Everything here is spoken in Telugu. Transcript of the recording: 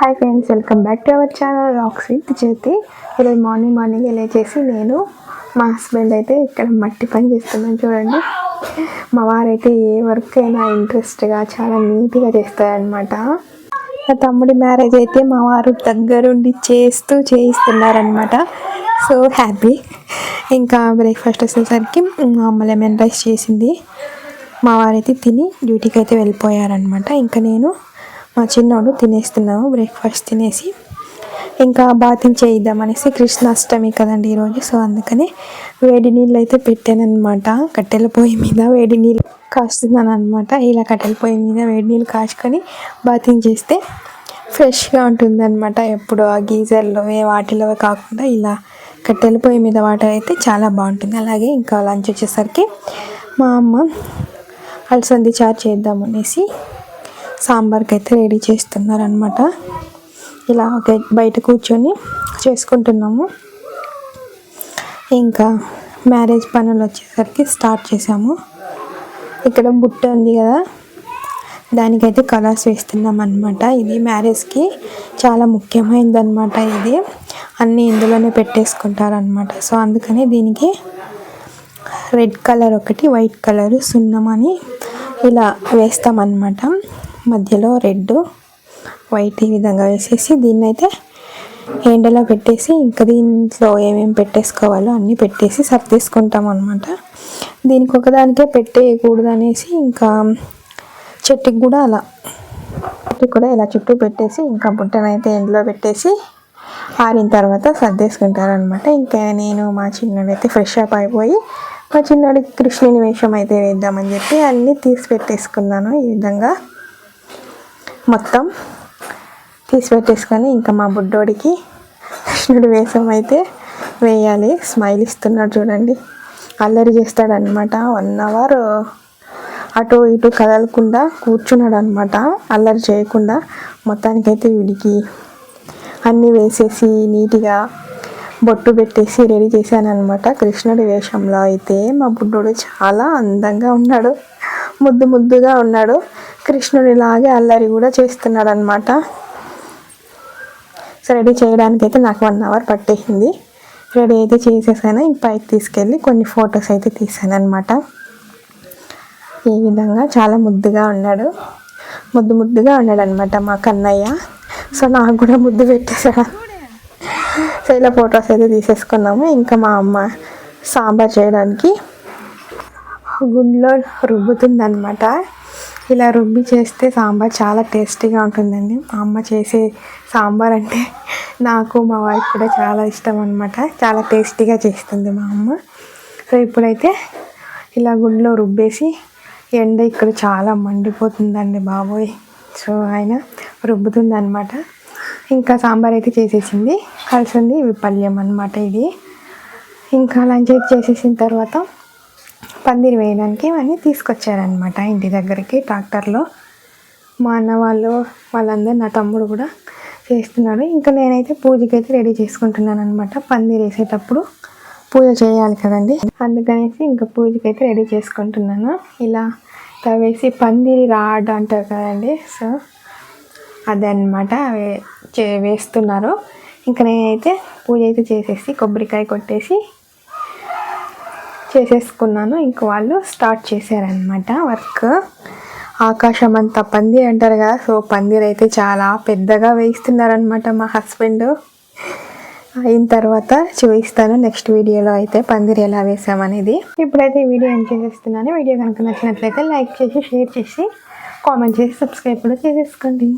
Hi friends welcome back to our channel rocks with Jyothi ఈరోజు మార్నింగ్ మార్నింగ్ లేచేసి నేను మా హస్బెండ్ అయితే ఇక్కడ మట్టి పని చేస్తున్నాను చూడండి. మా వారైతే ఏ వర్క్ అయినా ఇంట్రెస్ట్గా చాలా నీట్గా చేస్తారనమాట నా తమ్ముడి మ్యారేజ్ అయితే మా వారు దగ్గరుండి చేస్తూ చేయిస్తున్నారనమాట సో హ్యాపీ ఇంకా బ్రేక్ఫాస్ట్ వచ్చేసరికి మా అమ్మ లెమన్ రైస్ చేసింది. మా వారైతే తిని డ్యూటీకి అయితే వెళ్ళిపోయారనమాట ఇంకా నేను మా చిన్నోడు తినేస్తున్నాము బ్రేక్ఫాస్ట్ తినేసి ఇంకా బాతింగ్ చేయిద్దామనేసి కృష్ణాష్టమి కదండి ఈరోజు. సో అందుకని వేడి నీళ్ళు అయితే పెట్టానమాట కట్టెల పొయ్యి మీద వేడి నీళ్ళు కాస్తున్నాను అనమాట ఇలా కట్టెల పొయ్యి మీద వేడి నీళ్ళు కాచుకొని బాతింగ్ చేస్తే ఫ్రెష్గా ఉంటుందన్నమాట. ఎప్పుడు ఆ గీజర్లో ఏ వాటిలో కాకుండా ఇలా కట్టెల పొయ్యి మీద వాటర్ అయితే చాలా బాగుంటుంది. అలాగే ఇంకా లంచ్ వచ్చేసరికి మా అమ్మ అలసంది చారు చేద్దామనేసి సాంబార్కి అయితే రెడీ చేస్తున్నారనమాట ఇలా ఒక బయట కూర్చొని చేసుకుంటున్నాము. ఇంకా మ్యారేజ్ పనులు వచ్చేసరికి స్టార్ట్ చేసాము ఇక్కడ బుట్ట ఉంది కదా దానికైతే కలర్స్ వేస్తున్నాం అనమాట ఇది మ్యారేజ్కి చాలా ముఖ్యమైనదనమాట ఇది. అన్నీ ఇందులోనే పెట్టేసుకుంటారనమాట సో అందుకని దీనికి రెడ్ కలర్ ఒకటి వైట్ కలర్ సున్నం అని ఇలా వేస్తామన్నమాట. మధ్యలో రెడ్ వైట్ ఈ విధంగా వేసేసి దీన్ని అయితే ఎండలో పెట్టేసి ఇంకా దీంట్లో ఏమేమి పెట్టేసుకోవాలో అన్నీ పెట్టేసి సర్దేసుకుంటాం అనమాట దీనికి ఒకదానికే పెట్టేయకూడదు అనేసి ఇంకా చెట్టుకి కూడా అలా చెట్టుకి కూడా ఇలా చుట్టూ పెట్టేసి ఇంకా బుట్టనైతే ఎండలో పెట్టేసి ఆరిన తర్వాత సర్దేసుకుంటారనమాట ఇంకా నేను మా చిన్నడైతే ఫ్రెష్ అప్ అయిపోయి మా చిన్నోడికి కృష్ణుని వేషం అయితే వేద్దామని చెప్పి అన్నీ తీసి పెట్టేసుకున్నాను ఈ విధంగా. మొత్తం తీసి పెట్టేసుకొని ఇంకా మా బుడ్డోడికి కృష్ణుడి వేషం అయితే వేయాలి. స్మైల్ ఇస్తున్నాడు చూడండి. అల్లరి చేస్తాడనమాట వన్ అవర్ అటు ఇటు కదలకుండా కూర్చున్నాడు అనమాట అల్లరి చేయకుండా మొత్తానికైతే వీడికి అన్నీ వేసేసి నీట్గా బొట్టు పెట్టేసి రెడీ చేశాను అనమాట కృష్ణుడి వేషంలో అయితే మా బుడ్డోడు చాలా అందంగా ఉన్నాడు. ముద్దు ముద్దుగా ఉన్నాడు. కృష్ణుడిలాగే అల్లరి కూడా చేస్తున్నాడు అనమాట సో రెడీ చేయడానికి అయితే నాకు వన్ అవర్ పట్టేసింది. రెడీ అయితే చేసేసాను. ఇంక పైకి తీసుకెళ్ళి కొన్ని ఫొటోస్ అయితే తీసాను అనమాట ఈ విధంగా చాలా ముద్దుగా ఉన్నాడు. ముద్దు ముద్దుగా ఉన్నాడు అనమాట మా కన్నయ్య. సో నాకు కూడా ముద్దు పెట్టేశాడు. సో ఇలా ఫొటోస్ అయితే తీసేసుకున్నాము. ఇంకా మా అమ్మ సాంబార్ చేయడానికి గుండెలో రుబ్బుతుందనమాట ఇలా రుబ్బి చేస్తే సాంబార్ చాలా టేస్టీగా ఉంటుందండి. మా అమ్మ చేసే సాంబార్ అంటే నాకు మా వారికి కూడా చాలా ఇష్టం అనమాట చాలా టేస్టీగా చేస్తుంది మా అమ్మ. సో ఇప్పుడైతే ఇలా గుండెలో రుబ్బేసి ఎండ ఇక్కడ చాలా మండిపోతుందండి బాబోయ్. సో ఆయన రుబ్బుతుంది అనమాట ఇంకా సాంబార్ అయితే చేసేసింది. కలిసింది ఇవి అనమాట ఇది. ఇంకా లంచ్ అయితే చేసేసిన తర్వాత పందిరి వేయడానికి ఇవన్నీ తీసుకొచ్చారనమాట ఇంటి దగ్గరికి ట్రాక్టర్లో. మా అన్న వాళ్ళు వాళ్ళందరూ నా తమ్ముడు కూడా చేస్తున్నాడు ఇంకా నేనైతే పూజకి అయితే రెడీ చేసుకుంటున్నాను అనమాట పందిరి వేసేటప్పుడు. పూజ చేయాలి కదండి. అందుకనేసి ఇంకా పూజకి అయితే రెడీ చేసుకుంటున్నాను. ఇలా తవేసి పందిరి రాడ్ అంటారు కదండి. సో అదనమాట చే వేస్తున్నారు. ఇంకా నేనైతే పూజ అయితే చేసేసి కొబ్బరికాయ కొట్టేసి చేసేసుకున్నాను. ఇంక వాళ్ళు స్టార్ట్ చేశారనమాట వర్క్. ఆకాశం అంతా పందిరి అంటారు కదా సో పందిరి అయితే చాలా పెద్దగా వేయిస్తున్నారనమాట మా హస్బెండ్. అయిన తర్వాత చూపిస్తాను నెక్స్ట్ వీడియోలో అయితే పందిరి ఎలా వేసామనేది. ఇప్పుడైతే వీడియో ఏం చేసేస్తున్నాను. వీడియో కనుక నచ్చినట్లయితే లైక్ చేసి షేర్ చేసి కామెంట్ చేసి సబ్స్క్రైబ్ కూడా చేసేసుకోండి.